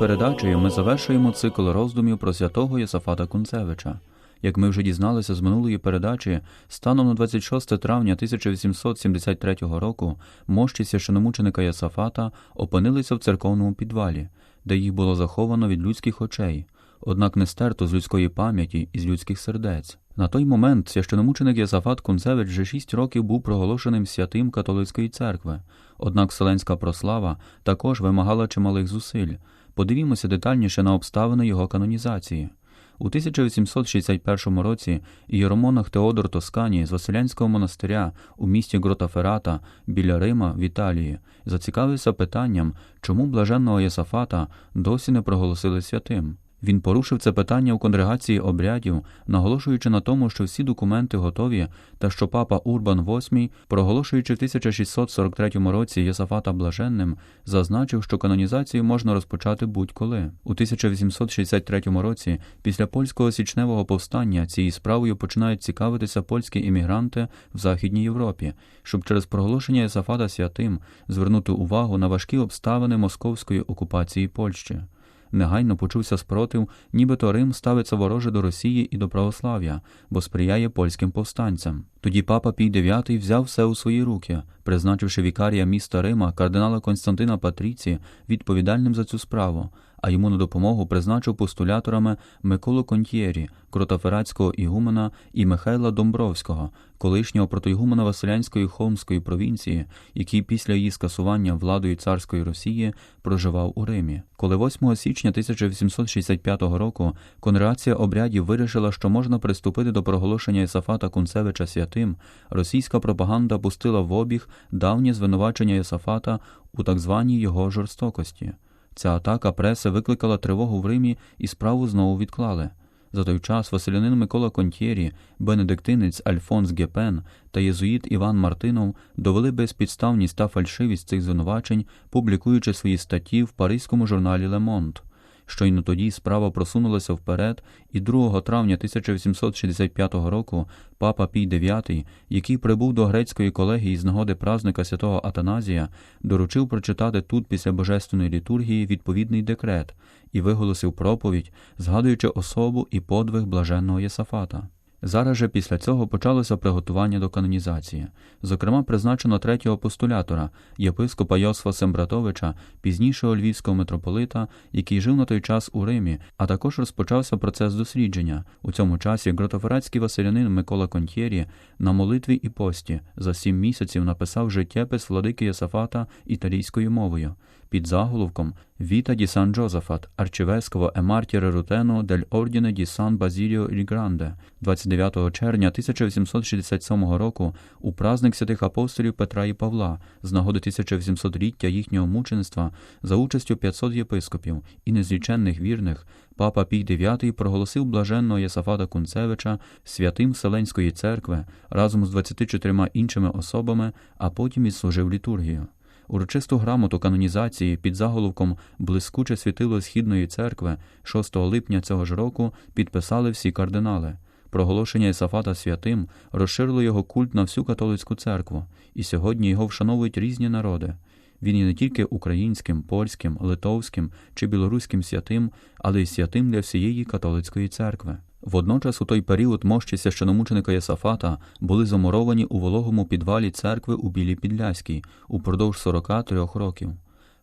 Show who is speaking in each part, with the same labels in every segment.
Speaker 1: Передачею ми завершуємо цикл роздумів про святого Єсафата Кунцевича. Як ми вже дізналися з минулої передачі, станом на 26 травня 1873 року мощі священомученика Єсафата опинилися в церковному підвалі, де їх було заховано від людських очей, однак не стерто з людської пам'яті і з людських сердець. На той момент священомученик Єсафат Кунцевич вже шість років був проголошеним святим католицької церкви. Однак вселенська прослава також вимагала чималих зусиль. Подивімося детальніше на обставини його канонізації. У 1861 році Єромонах Теодор Тоскані з Василянського монастиря у місті Гротаферата біля Рима в Італії зацікавився питанням, чому блаженного Єсафата досі не проголосили святим. Він порушив це питання у конгрегації обрядів, наголошуючи на тому, що всі документи готові, та що папа Урбан VIII, проголошуючи в 1643 році Єсафата блаженним, зазначив, що канонізацію можна розпочати будь-коли. У 1863 році, після польського січневого повстання, цією справою починають цікавитися польські іммігранти в Західній Європі, щоб через проголошення Єсафата святим звернути увагу на важкі обставини московської окупації Польщі негайно почувся спротив, нібито Рим ставиться вороже до Росії і до православ'я, бо сприяє польським повстанцям. Тоді папа Пій IX взяв все у свої руки, призначивши вікарія міста Рима кардинала Константина Патріці відповідальним за цю справу, а йому на допомогу призначив постуляторами Миколу Контєрі, кротофератського ігумена і Михайла Домбровського, колишнього протоігумена Василянської Холмської провінції, який після її скасування владою царської Росії проживав у Римі. Коли 8 січня 1865 року конгрегація обрядів вирішила, що можна приступити до проголошення Єсафата Кунцевича святим, російська пропаганда пустила в обіг давнє звинувачення Єсафата у так званій його жорстокості. Ця атака преси викликала тривогу в Римі і справу знову відклали. За той час Василянин Микола Контєрі, бенедиктинець Альфонс Гепен та єзуїт Іван Мартинов довели безпідставність та фальшивість цих звинувачень, публікуючи свої статті в паризькому журналі Лемонт. Щойно тоді справа просунулася вперед, і 2 травня 1865 року папа Пій IX, який прибув до грецької колегії з нагоди празника святого Атаназія, доручив прочитати тут після божественної літургії відповідний декрет і виголосив проповідь, згадуючи особу і подвиг блаженного Єсафата. Зараз же після цього почалося приготування до канонізації. Зокрема, призначено третього постулятора, єпископа Йосифа Сембратовича, пізнішого львівського митрополита, який жив на той час у Римі, а також розпочався процес дослідження. У цьому часі гротофератський василянин Микола Контєрі на молитві і пості за сім місяців написав життєпис владики Єсафата італійською мовою під заголовком Віта ді Сан Джозефат, арчевеского емартіре Рутено дель Ордіне ді Сан Базіліо Гранде, 29 червня 1867 року у праздник святих апостолів Петра і Павла з нагоди 1800-ліття їхнього мучеництва за участю 500 єпископів і незліченних вірних, папа Пій IX проголосив блаженного Єсафата Кунцевича святим Вселенської церкви разом з 24 іншими особами, а потім відслужив літургію. Урочисту грамоту канонізації під заголовком Блискуче світило Східної церкви 6 липня цього ж року підписали всі кардинали. Проголошення Ісафата святим розширило його культ на всю католицьку церкву, і сьогодні його вшановують різні народи. Він є не тільки українським, польським, литовським чи білоруським святим, але й святим для всієї католицької церкви. Водночас у той період мощі священомученика Єсафата були замуровані у вологому підвалі церкви у Білій Підляській упродовж 43 років.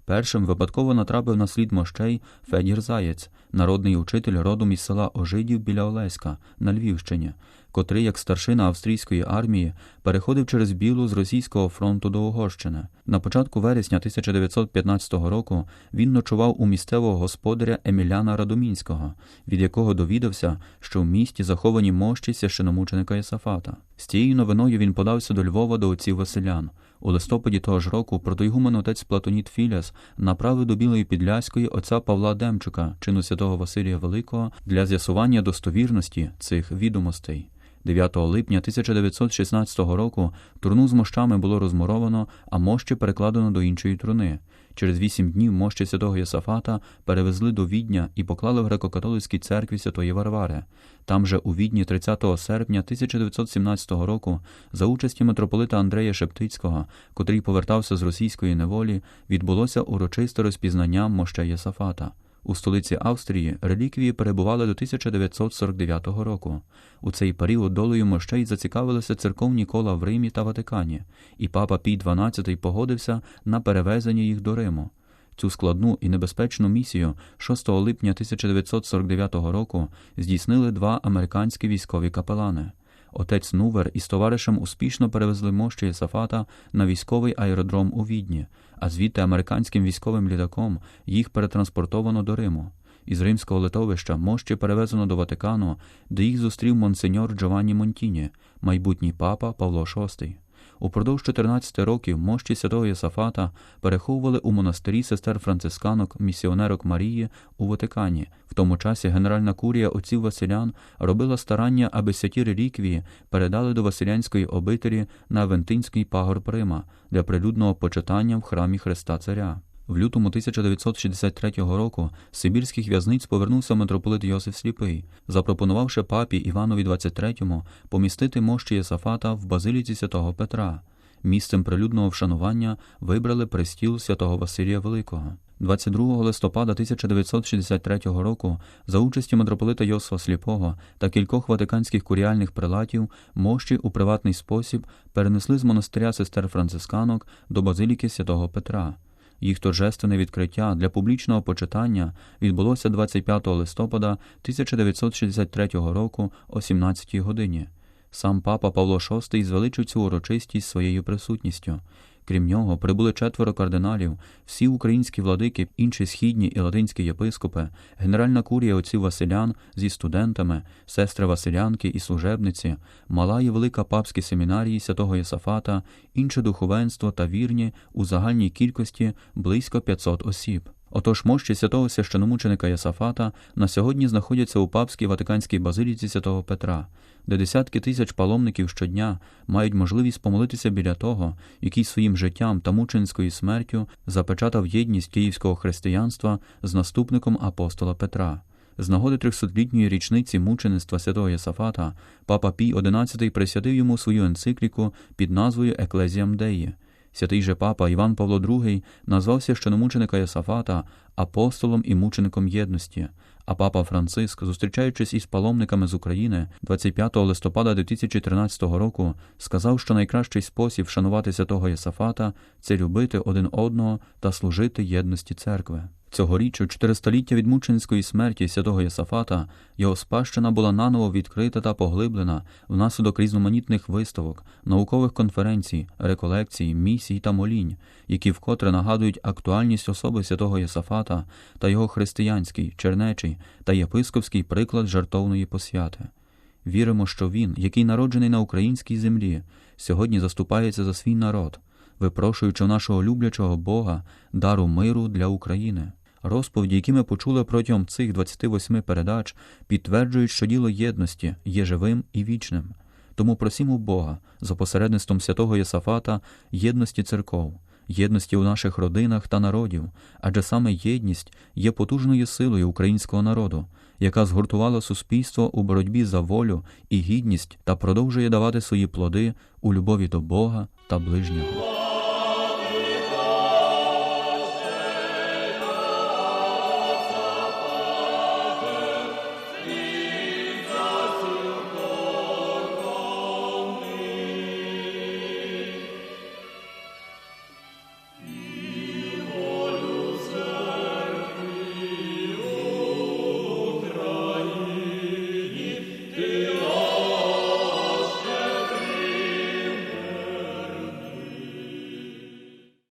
Speaker 1: Першим випадково натрапив на слід мощей Федір Заєць, народний учитель родом із села Ожидів біля Олеська на Львівщині, котрий, як старшина австрійської армії, переходив через Білу з російського фронту до Угорщини. На початку вересня 1915 року він ночував у місцевого господаря Еміляна Радомінського, від якого довідався, що в місті заховані мощі священомученика Єсафата. З цією новиною він подався до Львова до отців Василян. У листопаді того ж року протоігумен отець Платоніт Філяс направив до Білої Підляської отця Павла Демчука, чину святого Василія Великого, для з'ясування достовірності цих відомостей. 9 липня 1916 року труну з мощами було розмуровано, а мощі перекладено до іншої труни. Через вісім днів мощі святого Єсафата перевезли до Відня і поклали в греко-католицькій церкві Святої Варвари. Там же у Відні 30 серпня 1917 року за участі митрополита Андрея Шептицького, котрий повертався з російської неволі, відбулося урочисте розпізнання мощей Єсафата. У столиці Австрії реліквії перебували до 1949 року. У цей період долею мощей зацікавилися церковні кола в Римі та Ватикані, і папа Пій XII погодився на перевезення їх до Риму. Цю складну і небезпечну місію 6 липня 1949 року здійснили два американські військові капелани. Отець Нувер із товаришем успішно перевезли мощі Єсафата на військовий аеродром у Відні, а звідти американським військовим літаком їх перетранспортовано до Риму. Із римського литовища мощі перевезено до Ватикану, де їх зустрів монсеньор Джованні Монтіні, майбутній папа Павло VI. Упродовж 14 років мощі святого Єсафата переховували у монастирі сестер францисканок, місіонерок Марії у Ватикані. В тому часі Генеральна курія отців Василян робила старання, аби святі реліквії передали до Василянської обителі на Авентинський пагор Прима для прилюдного почитання в храмі Христа Царя. В лютому 1963 року з сибірських в'язниць повернувся митрополит Йосиф Сліпий, запропонувавши папі Іванові XXIII помістити мощі Єсафата в базиліці святого Петра. Місцем прилюдного вшанування вибрали престіл святого Василія Великого. 22 листопада 1963 року за участі митрополита Йосифа Сліпого та кількох ватиканських куріальних прилатів мощі у приватний спосіб перенесли з монастиря сестер францисканок до базиліки святого Петра. Їх торжественне відкриття для публічного почитання відбулося 25 листопада 1963 року о 17 годині. Сам папа Павло VI звеличив цю урочистість своєю присутністю. Крім нього, прибули четверо кардиналів, всі українські владики, інші східні і латинські єпископи, генеральна курія отців Василян зі студентами, сестри Василянки і служебниці, мала і велика папські семінарії святого Єсафата, інше духовенство та вірні у загальній кількості близько 500 осіб. Отож мощі святого священомученика Єсафата на сьогодні знаходяться у папській Ватиканській базиліці святого Петра, де десятки тисяч паломників щодня мають можливість помолитися біля того, який своїм життям та мученською смертю запечатав єдність київського християнства з наступником апостола Петра. З нагоди трьохсотлітньої річниці мучеництва святого Єсафата папа Пій XI присвятив йому свою енцикліку під назвою Еклезіам Деї. Святий же папа Іван Павло II назвав священомученика Єсафата апостолом і мучеником єдності, а папа Франциск, зустрічаючись із паломниками з України 25 листопада 2013 року, сказав, що найкращий спосіб шанувати святого Єсафата це любити один одного та служити єдності церкви. Цьогоріч, у 400-ліття від мученської смерті святого Єсафата, його спадщина була наново відкрита та поглиблена внаслідок різноманітних виставок, наукових конференцій, реколекцій, місій та молінь, які вкотре нагадують актуальність особи святого Єсафата та його християнський, чернечий та єпископський приклад жартовної посвяти. Віримо, що він, який народжений на українській землі, сьогодні заступається за свій народ, випрошуючи нашого люблячого Бога дару миру для України. Розповіді, які ми почули протягом цих 28 передач, підтверджують, що діло єдності є живим і вічним. Тому просімо Бога за посередництвом святого Єсафата єдності церков, єдності у наших родинах та народів, адже саме єдність є потужною силою українського народу, яка згуртувала суспільство у боротьбі за волю і гідність та продовжує давати свої плоди у любові до Бога та ближнього.